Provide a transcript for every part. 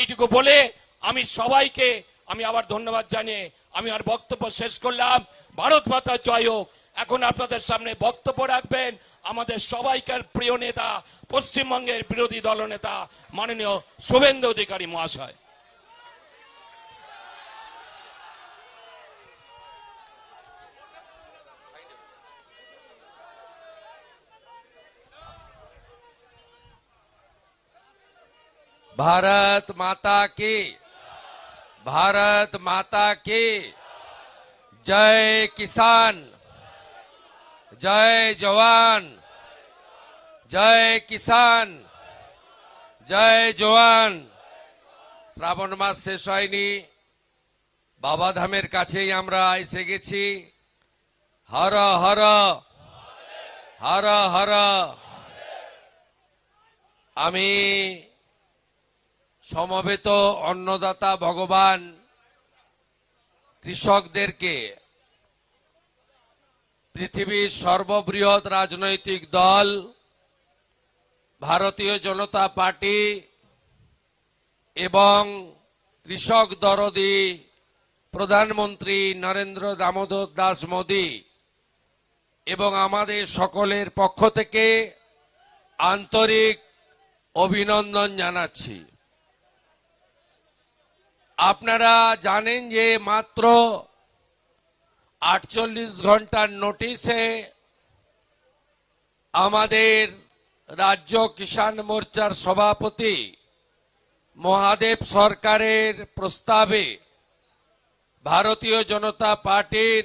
এইটুকু বলে আমি সবাইকে আমি আবার ধন্যবাদ জানিয়ে আমি আর বক্তব্য শেষ করলাম। ভারত মাতা জয় হোক। এখন আপনাদের সামনে বক্তব্য রাখবেন আমাদের সবাইকার প্রিয় নেতা, পশ্চিমবঙ্গের বিরোধী দলনেতা, মাননীয় শুভেন্দু অধিকারী মহাশয়। भारत माता की भारत माता की जय किसान जय जवान जय কিষান জয় জওয়ান শ্রাবণ মাস শেষ হয়নি বাবাধামের কাছেই আমরা এসে গেছি হর হর হর হর আমি সমবেত অন্নদাতা ভগবান কৃষকদেরকে পৃথিবীর সর্ববৃহৎ রাজনৈতিক দল, ভারতীয় জনতা পার্টি এবং কৃষক দরদি প্রধানমন্ত্রী নরেন্দ্র দামোদর দাস মোদী এবং আমাদের সকলের পক্ষ থেকে আন্তরিক অভিনন্দন জানাচ্ছি। আপনারা জানেন যে মাত্র আটচল্লিশ ঘণ্টার নোটিশে আমাদের রাজ্য কিষাণ মোর্চার সভাপতি মহাদেব সরকারের প্রস্তাবে ভারতীয় জনতা পার্টির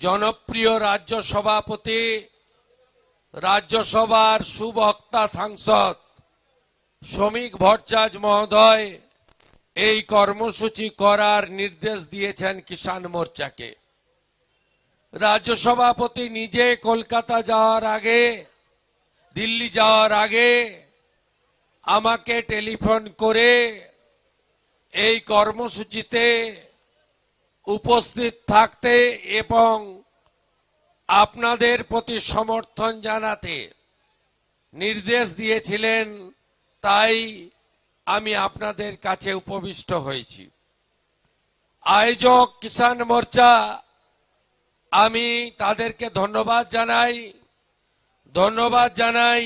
জনপ্রিয় রাজ্য সভাপতি, রাজ্যসভার সুবক্তা সাংসদ শ্রমিক ভট্টাচার্য মহোদয় এই কর্মসূচি করার নির্দেশ দিয়েছেন কিষাণ মোর্চাকে। রাজ্য সভাপতি নিজে কলকাতা যাওয়ার আগে, দিল্লি যাওয়ার আগে আমাকে টেলিফোন করে এই কর্মসূচিতে উপস্থিত থাকতে এবং আপনাদের প্রতি সমর্থন জানাতে নির্দেশ দিয়েছিলেন, তাই আমি আপনাদের কাছে উপবিষ্ট হয়েছি। আয়োজক কিষাণ মোর্চা, আমি তাদেরকে ধন্যবাদ জানাই। ধন্যবাদ জানাই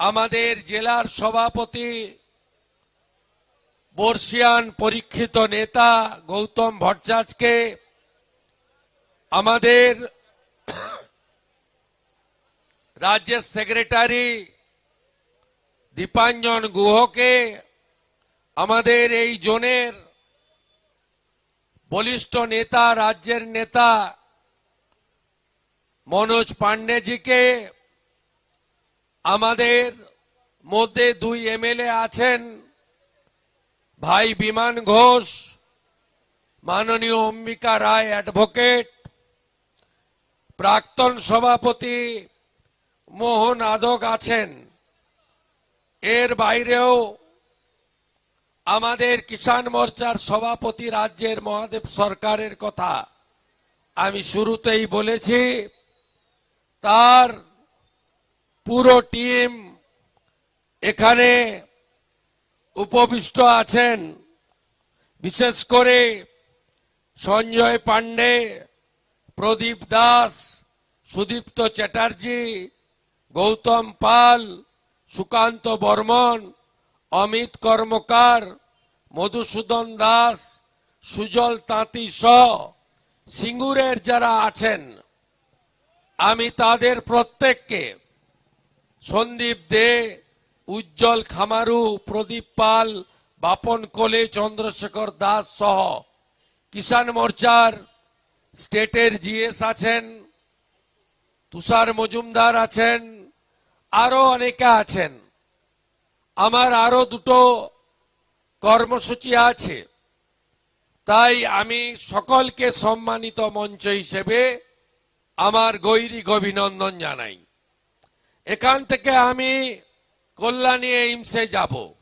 আমাদের জেলার সভাপতি, বর্ষিয়ান পরীক্ষিত নেতা গৌতম ভট্টাচার্যকে, আমাদের রাজ্যের সেক্রেটারি দীপাঞ্জন গুহকে আমাদের এই জোনের বলিষ্ঠ নেতা, রাজ্যের নেতা মনোজ পান্ডেজিকে আমাদের মধ্যে দুই এমএলএ আছেন ভাই বিমান ঘোষ, মাননীয় অম্বিকা রায় অ্যাডভোকেট, প্রাক্তন সভাপতি মোহন আদক আছেন। এর বাইরেও আমাদের কিষাণ মোর্চার সভাপতি রাজ্যের মহাদেব সরকারের কথা আমি শুরুতেই বলেছি। তার পুরো টিম এখানে উপবিষ্ট আছেন। বিশেষ করে সঞ্জয় পান্ডে প্রদীপ দাস, সুদীপ্ত চ্যাটার্জি, গৌতম পাল সুকান্ত বর্মন, অমিত কর্মকার, মধুসূদন দাস, সুজল তাঁতি সহ সিঙ্গুরের যারা আছেন, আমি তাদের প্রত্যেককে সন্দীপ দে, উজ্জ্বল খামারু, প্রদীপ পাল, বাপন কোলে, চন্দ্রশেখর দাস সহ কিষাণ মোর্চার স্টেটের জিএস আছেন, তুষার মজুমদার আছেন আরও অনেকে আছেন। আমার আরও দুটো কর্মসূচি আছে। তাই আমি সকলকে সম্মানিত মঞ্চ হিসেবে আমার গৈরিক অভিনন্দন জানাই। এখান থেকে আমি কল্যাণী এইমসে যাব।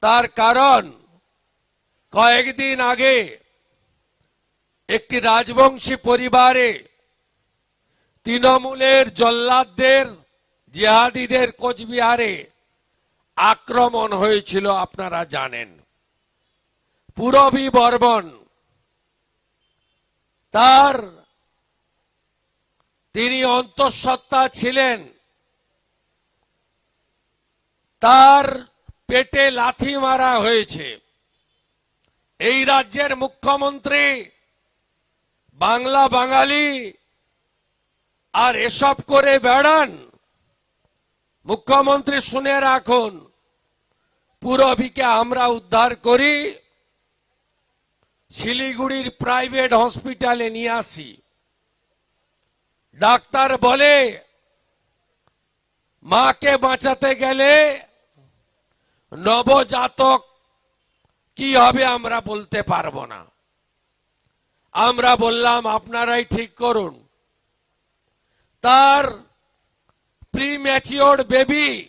তার কারণ, কয়েকদিন আগে একটি রাজবংশী পরিবারে তৃণমূলের জল্লাদদের জিহাদিদের কোচবিহারে আক্রমণ হয়েছিল, আপনারা জানেন। পুরবী বর্মন তার তিনি অন্তঃসত্ত্বা ছিলেন। তার পেটে লাথি মারা হয়েছে। এই রাজ্যের মুখ্যমন্ত্রী, বাংলা বাঙালি, আর এসব করে বেড়ান। মুখ্যমন্ত্রী শুনে রাখুন পুরবীকে আমরা উদ্ধার করি, শিলিগুড়ির প্রাইভেট হসপিটালে নিয়ে আসি। ডাক্তার বলে, মাকে বাঁচাতে গেলে নবজাতক কি হবে আমরা বলতে পারব না। আমরা বললাম, আপনারাই ঠিক করুন। তার প্রি ম্যাচিওর বেবি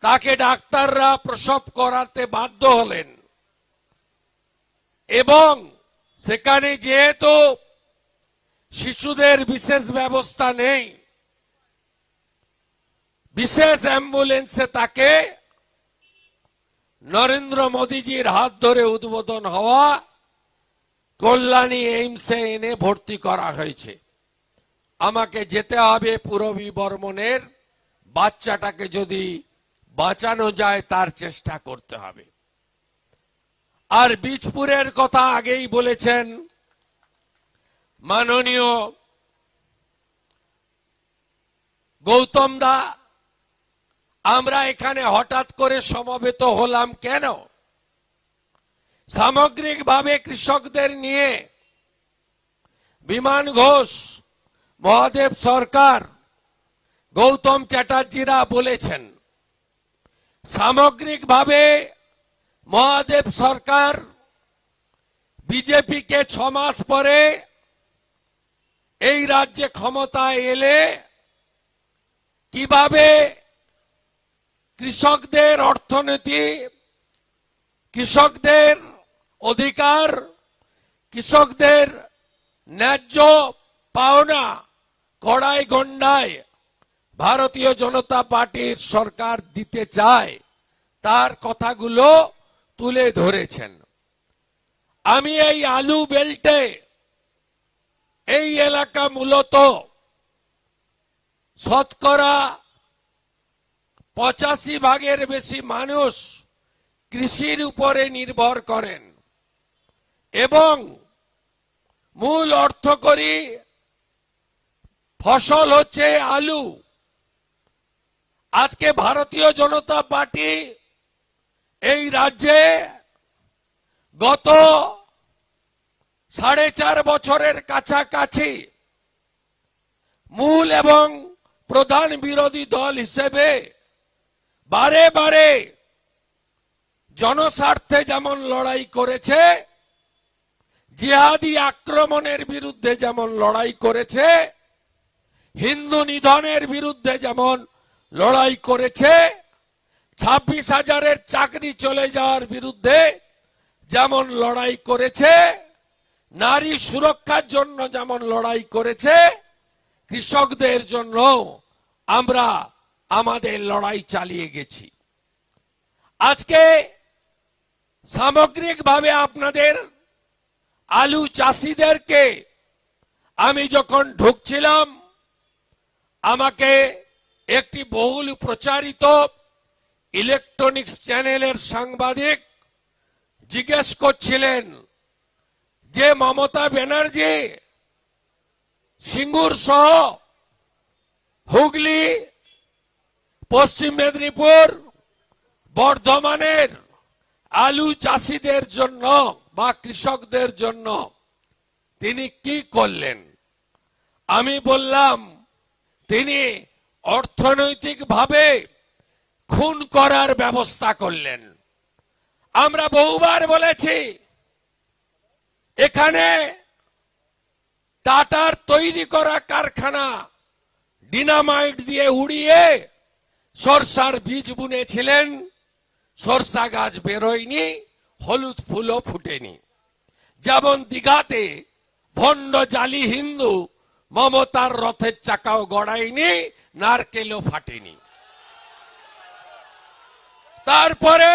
তাকে ডাক্তাররা প্রসব করাতে বাধ্য হলেন। এবং সেখানে যেহেতু শিশুদের বিশেষ ব্যবস্থা নেই, বিশেষ অ্যাম্বুলেন্সে তাকে নরেন্দ্র মোদীজির হাত ধরে উদ্বোধন হওয়া কল্যাণী এইমসে এনে ভর্তি করা হয়েছে। আমাকে যেতে হবে পুরবী বর্মনের। বাচ্চাটাকে যদি বাঁচানো যায়, তার চেষ্টা করতে হবে। আর বীজপুরের কথা আগেই বলেছেন মাননীয় গৌতম দা, আমরা এখানে হঠাৎ করে সমবেত হলাম কেন? সামগ্রিকভাবে কৃষকদের নিয়ে বিমান ঘোষ মহাদেব সরকার গৌতম চ্যাটার্জিরা বলেছেন, সামগ্রিকভাবে মহাদেব সরকার বিজেপিকে ছ মাস পরে এই রাজ্যে ক্ষমতায় এলে কীভাবে কৃষকদের অর্থনীতি, কৃষকদের অধিকার, কৃষকদের ন্যায্য পাওনা, কড়াই গন্ডায় ভারতীয় জনতা পার্টির সরকার দিতে চায়, তার কথাগুলো তুলে ধরেছেন। আমি এই আলু বেল্টে এই এলাকা মূলত শতকরা পঁচাশি ভাগের বেশি মানুষ কৃষির উপরে নির্ভর করেন এবং মূল অর্থ করি ফসল হচ্ছে আলু। আজকে ভারতীয় জনতা পার্টি এই রাজ্যে গত সাড়ে চার বছরের কাছাকাছি মূল এবং প্রধান বিরোধী দল হিসেবে বারে বারে জনস্বার্থে যেমন লড়াই করেছে, জিহাদি আক্রমণের বিরুদ্ধে যেমন লড়াই করেছে হিন্দু নিধনের বিরুদ্ধে যেমন লড়াই করেছে, ছাব্বিশ হাজারের চাকরি চলে যাওয়ার বিরুদ্ধে যেমন লড়াই করেছে, নারী সুরক্ষার জন্য যেমন লড়াই করেছে, কৃষকদের জন্য আমরা আমাদের লড়াই চালিয়ে গেছি। আজকে সামগ্রিকভাবে আপনাদের আলু চাষিদেরকে আমি যখন ঢুকছিলাম আমাকে একটি বহুল প্রচারিত ইলেকট্রনিক্স চ্যানেলের সাংবাদিক জিজ্ঞেস করছিলেন যে মমতা ব্যানার্জি, সিঙ্গুর সহ হুগলি, পশ্চিম মেদিনীপুর, বর্ধমানের আলু চাষিদের জন্য বা কৃষকদের জন্য তিনি কি করলেন? আমি বললাম তিনি অর্থনৈতিকভাবে খুন করার ব্যবস্থা করলেন। আমরা বহুবার বলেছি, এখানে টাটার তৈরি করা কারখানা ডিনামাইট দিয়ে উড়িয়ে সরষার বীজ বুনেছিলেন, সরষা গাছ বেরোয়নি, হলুদ ফুলও ফুটেনি। যেমন দিঘাতে ভণ্ড জালি হিন্দু মমতার রথের চাকাও গড়ায়নি, নারকেলও ফাটেনি। তারপরে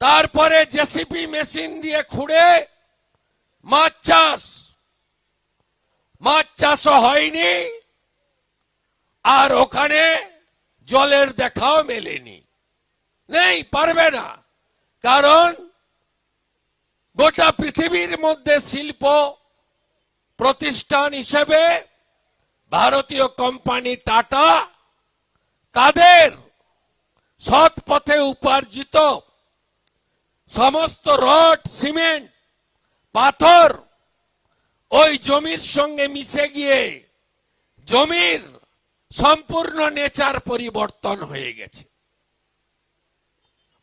তারপরে জেসিপি মেশিন দিয়ে খুঁড়ে মাছ চাষ। মাছ চাষও হয়নি, আর ওখানে জলের দেখাও মেলেনি। নেই, পারবে না। কারণ গোটা পৃথিবীর মধ্যে শিল্প প্রতিষ্ঠান হিসেবে ভারতীয় কোম্পানি টাটা তাদের সৎ পথে উপার্জিত সমস্ত রড, সিমেন্ট, পাথর ওই জমির সঙ্গে মিশে গিয়ে জমির সম্পূর্ণ নেচার পরিবর্তন হয়ে গেছে।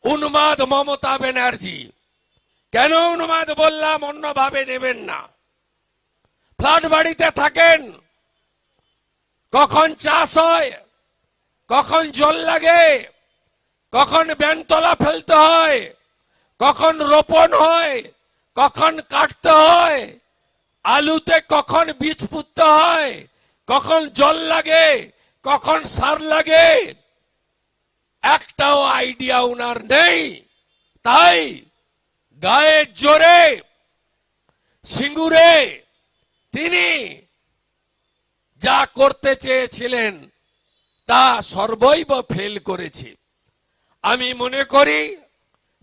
উন্মাদ মমতা ব্যানার্জি, কেন উন্মাদ বললাম অন্যভাবে নেবেন না? ফ্ল্যাট বাড়িতে থাকেন। কখন চাষ হয়, কখন জল লাগে, কখন ব্যানতলা ফেলতে হয়, কখন রোপণ হয়, কখন কাটতে হয়, আলুতে কখন বীজ পুঁততে হয়, কখন জল লাগে, কখন সার লাগে, একটাও আইডিয়া উনার নেই। তাই গায়ের জোরে, সিঙ্গুরে তিনি যা করতে চেয়েছিলেন, তা সর্বৈব ফেল করেছে। আমি মনে করি,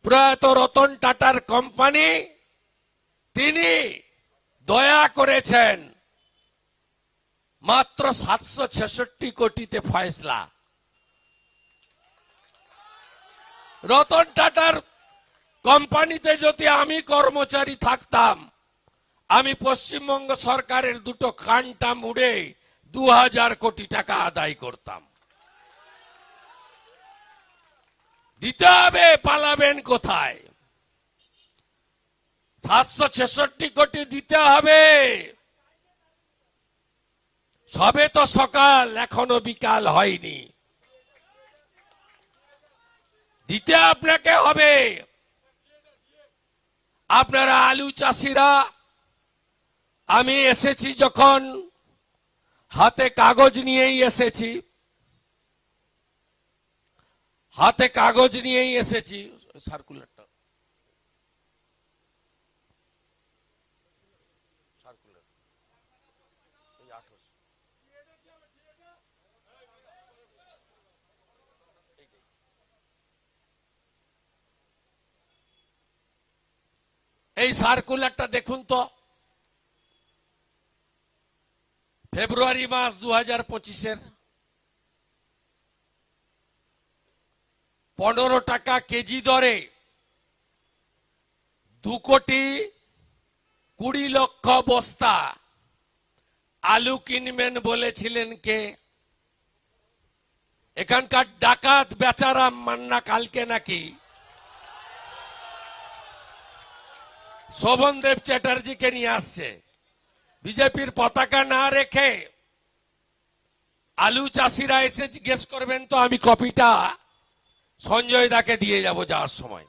প্রয়াত রতন টাটার কোম্পানি, তিনি দয়া করেছেন, মাত্র সাতশো ছেষট্টি কোটিতে ফয়সলা। রতন টাটার কোম্পানিতে যদি আমি কর্মচারী থাকতাম আমি পশ্চিমবঙ্গ সরকারের দুটো কানটা মুড়ে দু হাজার কোটি টাকা আদায় করতাম। দিতে হবে, পালাবেন কোথায়? সাতশো ছেষট্টি কোটি দিতে হবে। সবে তো সকাল, এখনও বিকাল হয়নি। দিতে আপনাকে হবে। আপনারা আলু চাষিরা আমি এসেছি যখন হাতে কাগজ নিয়েই এসেছি। হাতে কাগজ নিয়েই এসেছি। সার্কুলারটা। সার্কুলার। এই এই সার্কুলারটা দেখুন তো। ফেব্রুয়ারি মাস দু হাজার পঁচিশের পনেরো টাকা কেজি দরে দু কোটি কুড়ি লক্ষ বস্তা আলু কিনবেন বলেছিলেন কে? এখানকার ডাকাত বেচারাম মান্না কালকে নাকি? শোভন দেব চ্যাটার্জিকে নিয়ে আসছে। বিজেপির পতাকা না রেখে আলু চাষিরা এসে জিজ্ঞেস করবেন, তো আমি কপিটা সঞ্জয় দাকে দিয়ে যাব যাওয়ার সময়?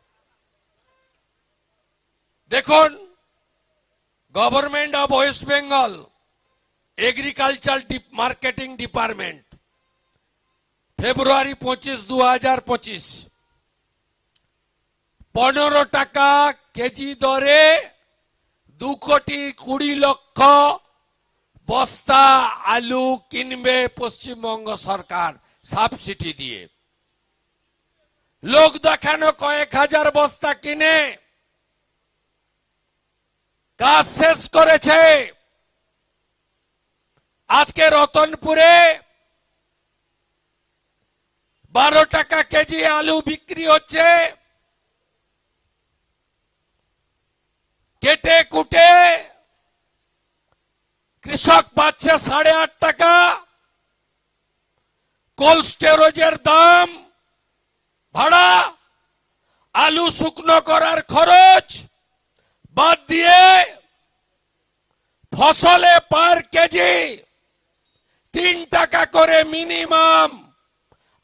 দেখুন, government of West Bengal, agriculture marketing department, ফেব্রুয়ারি পঁচিশ দু হাজার পঁচিশ। পনেরো টাকা কেজি দরে দু কোটি কুড়ি লক্ষ বস্তা আলু কিনবে পশ্চিমবঙ্গ সরকার সাবসিডি দিয়ে। লোক দেখানো কয়েক হাজার বস্তা কিনে কাজ শেষ করেছে। আজকে রতনপুরে বারো টাকা কেজি আলু বিক্রি হচ্ছে। কেটে কুটে কৃষক পাচ্ছে সাড়ে আট টাকা। কোল্ড স্টোরেজের দাম ভাড়া। আলু শুকনো করার খরচ বাদ দিয়ে ফসলে পার কেজি তিন টাকা করে মিনিমাম।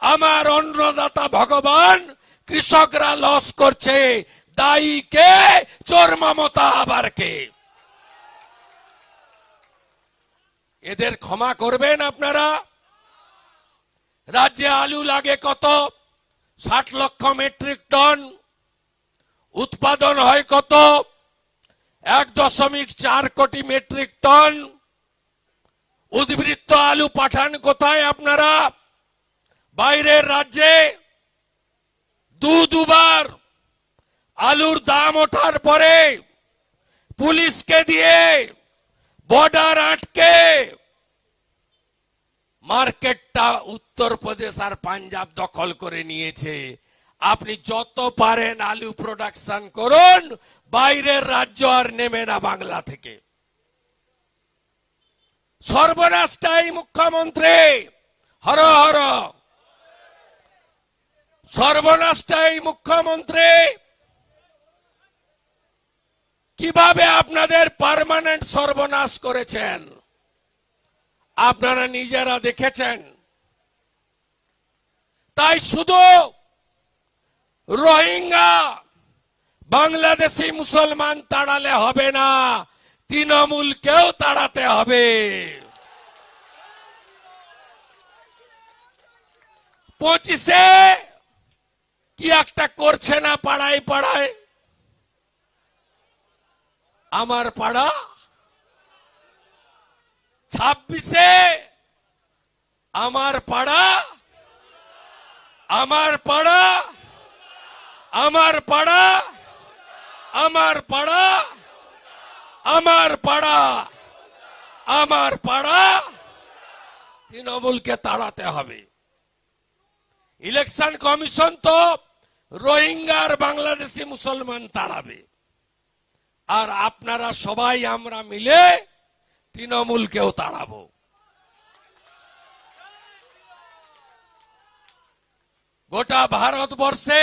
আমার অন্নদাতা ভগবান কৃষকরা লস করছে। দায়ী কে? চোর মমতা আবার কে? এদের ক্ষমা করবেন আপনারা? রাজ্যে আলু লাগে কত? ষাট লক্ষ মেট্রিক টন। উৎপাদন হয় কত? এক দশমিক চার কোটি মেট্রিক টন। উদ্বৃত্ত আলু পাঠান কোথায় আপনারা? বাইরের রাজ্যে? দু দুবার। আলুর দাম ওঠার পরে পুলিশকে দিয়ে বর্ডার আটকে মার্কেটটা উত্তরপ্রদেশ আর পাঞ্জাব দখল করে নিয়েছে। আপনি যত পারেন আলু প্রোডাকশন করুন, বাইরের রাজ্য আর নেমে না বাংলা থেকে। সর্বনাশটাই মুখ্যমন্ত্রী। হর হর। সর্বনাশটাই মুখ্যমন্ত্রী। কীভাবে আপনাদের পার্মানেন্ট সর্বনাশ করেছেন? আপনারা নিজেরা দেখেছেন? তাই শুধু রোহিঙ্গা, বাংলাদেশি মুসলমান তাড়ালে হবে না তৃণমূলকেও তাড়াতে হবে। পঁচিশে কি একটা করছে না পাড়ায় পাড়ায়? আমার পাড়া ছাব্বিশে আমার পাড়া আমার পাড়া আমার পাড়া আমার পাড়া আমার পাড়া আমার পাড়া। তৃণমূলকে তাড়াতে হবে। ইলেকশন কমিশন তো রোহিঙ্গার বাংলাদেশি মুসলমান তাড়াবে। আর আপনারা সবাই আমরা মিলে তৃণমূলকেও তাড়াবো। গোটা ভারতবর্ষে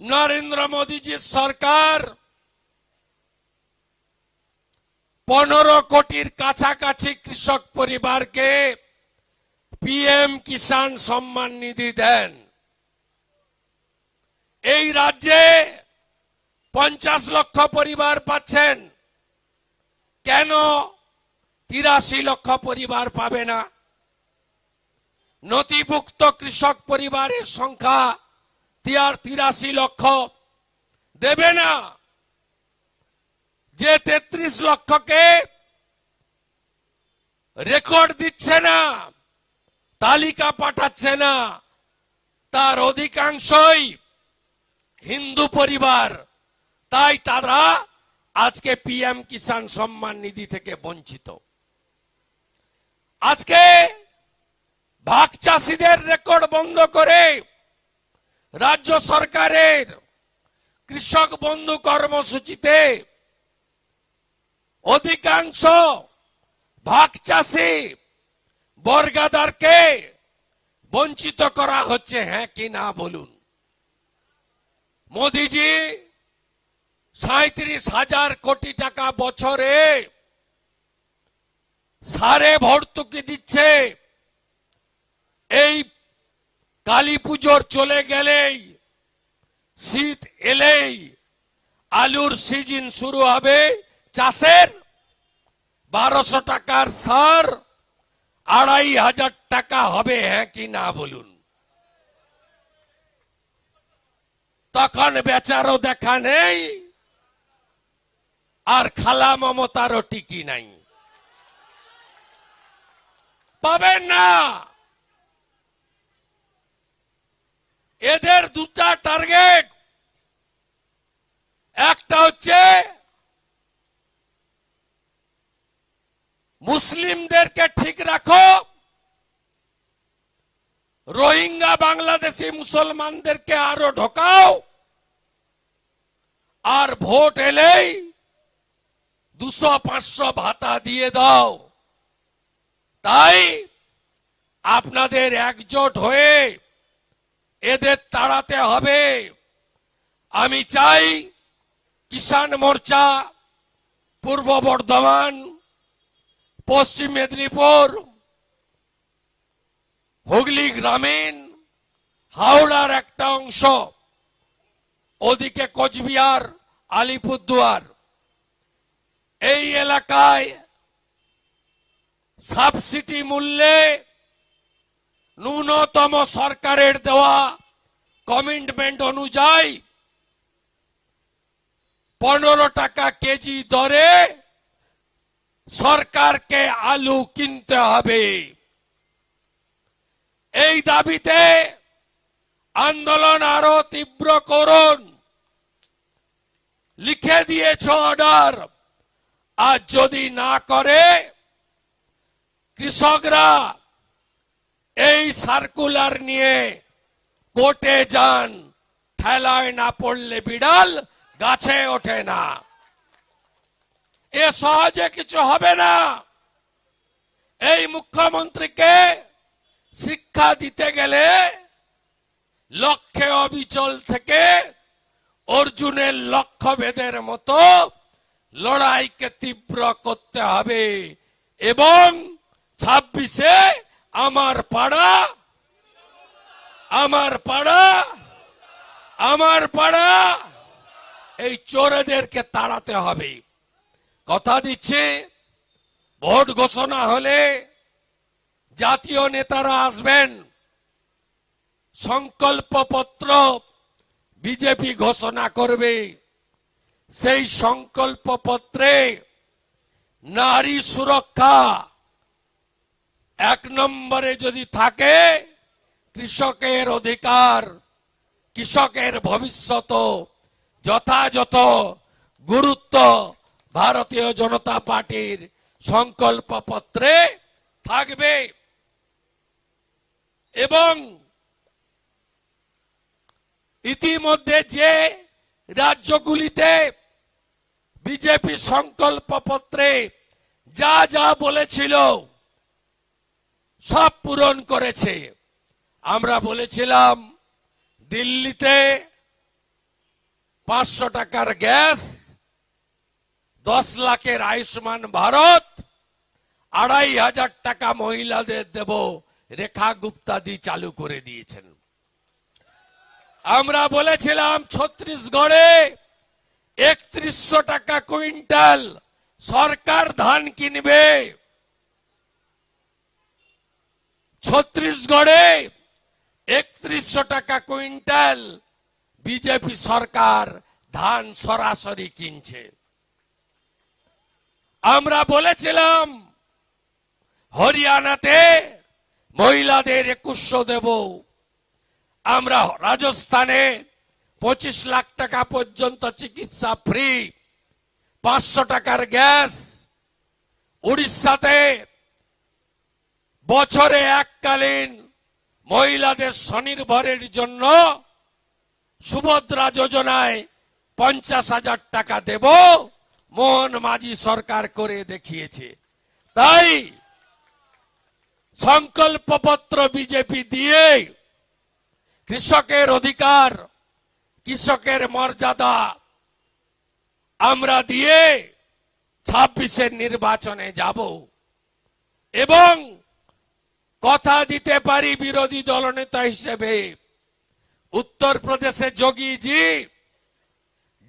নরেন্দ্র মোদীজির সরকার পনেরো কোটির কাছাকাছি কৃষক পরিবারকে পিএম কিষাণ সম্মান নিধি দেন। এই রাজ্যে পঞ্চাশ লক্ষ পরিবার পাচ্ছেন। কেন তিরাশি লক্ষ পরিবার পাবে না? নথিভুক্ত কৃষক পরিবারের সংখ্যা তিরাশি লক্ষ। দেবে না। যে তেত্রিশ লক্ষকে রেকর্ড দিচ্ছে না, তালিকা পাঠাচ্ছে না, তার অধিকাংশই হিন্দু পরিবার। তাই তারা আজকে পিএম কিষাণ সম্মান নিধি থেকে বঞ্চিত। আজকে ভাগ চাষিদের রেকর্ড বন্ধ করে রাজ্য সরকারের কৃষক বন্ধু কর্মসূচিতে অধিকাংশ ভাগ চাষি বর্গাদারকে বঞ্চিত করা হচ্ছে হ্যাঁ কি না বলুন। মোদিজি সাঁত্রিশ হাজার কোটি টাকা বছরে সারে ভর্তুকি দিচ্ছে। এই কালী পুজোর চলে গেলেই শীত এলেই আলুর সিজন শুরু হবে। চাষের বারোশো টাকার সার, আড়াই হাজার টাকা হবে হ্যাঁ কি না বলুন? তখন বেচারও দেখা নেই। আর খালা মমতারও টিকি নাই। পাবেন না। এদের দুটা টার্গেট। একটা হচ্ছে মুসলিমদেরকে ঠিক রাখো। রোহিঙ্গা, বাংলাদেশি মুসলমানদেরকে আরও ঢোকাও। আর ভোট এলেই দুশো, পাঁচশো ভাতা দিয়ে দাও। তাই আপনাদের একজোট হয়ে এদের তাড়াতে হবে। আমি চাই কিষাণ মোর্চা, পূর্ব বর্ধমান, পশ্চিম মেদিনীপুর, হুগলি গ্রামীণ, হাওড়ার একটা অংশ, ওদিকে কোচবিহার, আলিপুরদুয়ার। এই এলাকায় সাবসিডি মূল্যে ন্যূনতম সরকারের দেওয়া কমিটমেন্ট অনুযায়ী পনেরো টাকা কেজি দরে সরকারকে আলু কিনতে হবে। এই দাবিতে আন্দোলন আরও তীব্র করুন। লিখে দিয়েছ অর্ডার। আর যদি না করে, কৃষকরা এই সার্কুলার নিয়ে কোর্টে যান, ঠেলায় না পড়লে বিড়াল গাছে ওঠে না। এ সহজে কিছু হবে না। এই মুখ্যমন্ত্রীকে শিক্ষা দিতে গেলে লক্ষ্যে অবিচল থেকে অর্জুনের লক্ষ্যভেদের মতো লড়াইকে তীব্র করতে হবে এবং ছাব্বিশে আমার পাড়া আমার পাড়া আমার পাড়া, এই চোরেদেরকে তাড়াতে হবে। কথা দিচ্ছে, ভোট ঘোষণা হলে জাতীয় নেতারা আসবেন। সংকল্পপত্র বিজেপি ঘোষণা করবে। সেই সংকল্পপত্রে নারী সুরক্ষা এক নম্বরে যদি থাকে, কৃষকের অধিকার, কৃষকের ভবিষ্যৎ যথাযথ গুরুত্ব ভারতীয় জনতা পার্টির সংকল্পপত্রে থাকবে। এবং ইতিমধ্যে যে রাজ্যগুলিতে বিজেপি সংকল্পপত্রে যা যা বলেছিল সব পূরণ করেছে। আমরা বলেছিলাম, দিল্লিতে পাঁচশো টাকার গ্যাস, দশ লাখের আয়ুষ্মান ভারত, আড়াই হাজার টাকা মহিলাদের দেব, রেখা গুপ্তা দি চালু করে দিয়েছেন। আমরা বলেছিলাম ছত্রিশগড়ে একত্রিশশো টাকা কুইন্টাল সরকার ধান কিনবে। ছত্রিশগড়ে একত্রিশশো টাকা কুইন্টাল বিজেপি সরকার ধান সরাসরি কিনছে। আমরা বলেছিলাম, হরিয়ানাতে মহিলাদের একুশশো দেব। আমরা রাজস্থানে পঁচিশ লাখ টাকা পর্যন্ত চিকিৎসা ফ্রি, পাঁচশো টাকার গ্যাস। উড়িষ্যাতে বছরে এককালীন মহিলাদের স্বনির্ভরের জন্য সুভদ্রা যোজনায় পঞ্চাশ হাজার টাকা দেব মোহন মাঝি সরকার করে দেখিয়েছে। তাই সংকল্পপত্র বিজেপি দিয়ে কৃষকের অধিকার, কৃষকের মর্যাদা আমরা দিয়ে ছাব্বিশের নির্বাচনে যাব এবং কথা দিতে পারি বিরোধী দলনেতা হিসেবে। উত্তরপ্রদেশে যোগীজি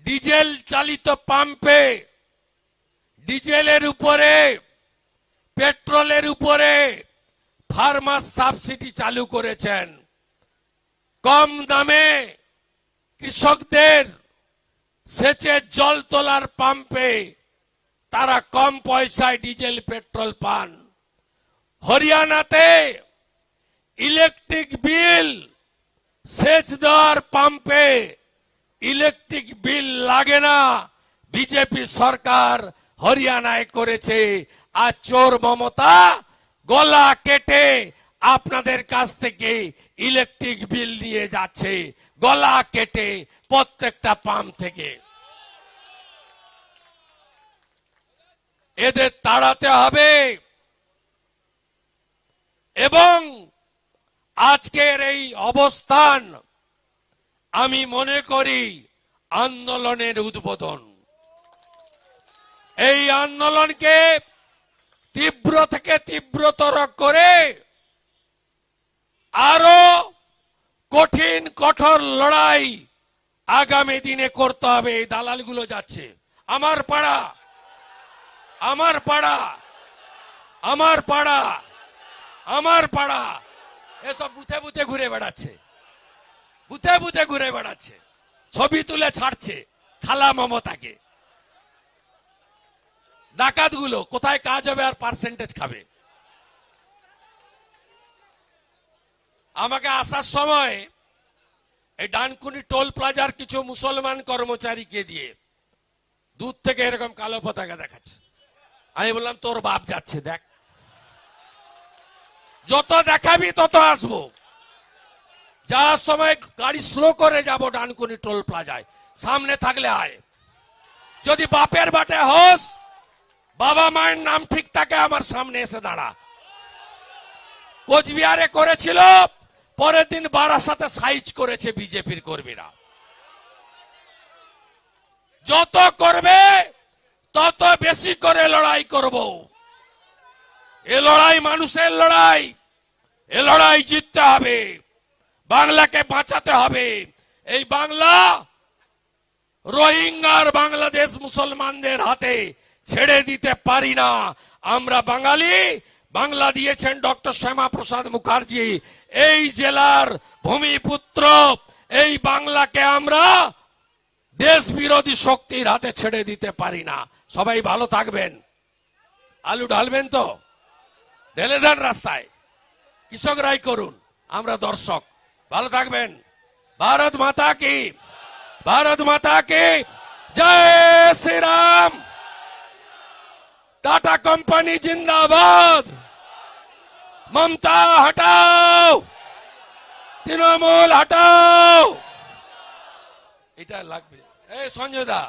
ডিজেল চালিত পাম্পে, ডিজেলের উপরে, পেট্রোলের উপরে ফার্মাস সাবসিডি চালু করেছেন। কম দামে কৃষকদের সেচের জল তোলার পাম্পে তারা কম পয়সায় ডিজেল, পেট্রোল পান। হরিয়ানাতে ইলেকট্রিক বিল, সেচ দেওয়ার পাম্পে ইলেকট্রিক বিল লাগে না। বিজেপি সরকার হরিয়ানায় করেছে, আর চোর মমতা গলা কেটে আপনাদের কাছ থেকে ইলেকট্রিক বিল নিয়ে যাচ্ছে, গলা কেটে প্রত্যেকটা পাম্প থেকে। এদের তাড়াতে হবে। এবং আজকের এই অবস্থান আমি মনে করি আন্দোলনের উদ্বোধন। এই আন্দোলনকে তীব্র থেকে তীব্রতর করে আরও কঠিন, কঠোর লড়াই আগামী দিনে করতে হবে। এই দালালগুলো যাচ্ছে। আমার পাড়া আমার পাড়া আমার পাড়া আমার পাড়া এসব বুথে বুথে ঘুরে বেড়াচ্ছে। বুথে বুথে ঘুরে বেড়াচ্ছে। ছবি তুলে ছাড়ছে খালা মমতাকে। ডাকাতগুলো কোথায় কাজ হবে আর পার্সেন্টেজ খাবে? আমাকে আসার সময় এই ডানকুনি টোল প্লাজার কিছু মুসলমান কর্মচারীকে দিয়ে দূর থেকে এরকম কালো পতাকা দেখাচ্ছে। আমি বললাম, তোর বাপ যাচ্ছে, দেখ। যত দেখাবি তত আসব। যাওয়ার সময় গাড়ি স্লো করে যাব ডানকুনি টোল প্লাজায়। সামনে থাকলে আয়। যদি বাপের বাটে হোস, বাবা মায়ের নাম ঠিক থাকে, আমার সামনে এসে দাঁড়া। কোচবিহারে করেছিল পরের দিন বারাসাতে সাইজ করেছে বিজেপির কর্মীরা। যত করবে, তত বেশি করে লড়াই করব। এ লড়াই মানুষের লড়াই, এ লড়াই জিততে হবে, বাংলাকে বাঁচাতে হবে। এই বাংলা রোহিঙ্গার বাংলাদেশ মুসলমানদের হাতে ছেড়ে দিতে পারি না। আমরা বাঙালি বাংলা দিয়েছেন ডক্টর শ্যামা প্রসাদ মুখার্জি। এই জেলার ভূমিপুত্র, এই বাংলাকে আমরা দেশ বিরোধী শক্তির হাতে ছেড়ে দিতে পারি না। সবাই ভালো থাকবেন। আলু ঢালবেন তো? ঢেলে দেন রাস্তায়। কৃষকরাই করুন, আমরা দর্শক। ভালো থাকবেন। ভারত মাতা কি? ভারত মাতা কি? জয় শ্রীরাম। টাটা কোম্পানি জিন্দাবাদ। মমতা হটাও। তৃণমূল হটাও। এটা লাগবে। এই সঞ্জয় দা